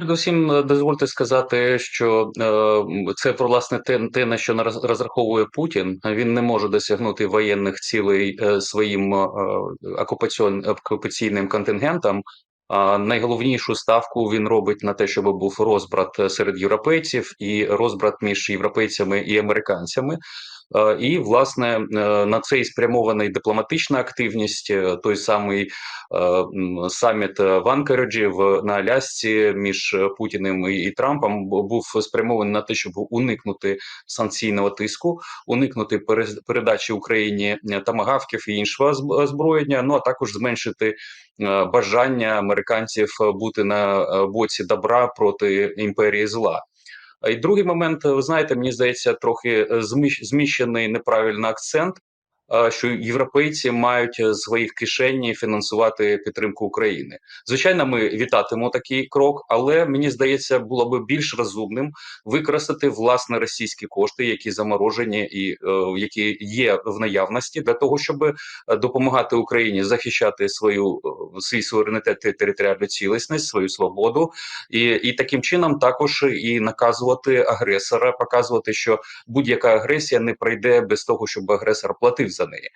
Передусім, е, дозвольте сказати, що е, це власне те, те, на що розраховує Путін. Він не може досягнути воєнних цілей е, своїм окупаційним контингентом. А найголовнішу ставку він робить на те, щоб був розбрат серед європейців і розбрат між європейцями і американцями. І, власне, е, на це і спрямована і дипломатична активність, е, той самий е, саміт в Анкареджі в на Алясці між Путіним і, Трампом був спрямований на те, щоб уникнути санкційного тиску, уникнути передачі Україні е, тамагавків і іншого озб- озброєння. Ну а також зменшити бажання американців бути на боці добра проти імперії зла. І другий момент, ви знаєте, мені здається, трохи е, зміщений неправильний акцент, що європейці мають е, з своїх кишені фінансувати підтримку України. Звичайно, ми вітатимемо такий крок, але мені здається, було би більш розумним використати власне російські кошти, які заморожені і е, які є в наявності, для того, щоб допомагати Україні захищати свою свій суверенітет і територіальну цілісність, свою свободу, і, і таким чином також і наказувати агресора, показувати, що будь-яка агресія не пройде без того, щоб агресор платив за неї.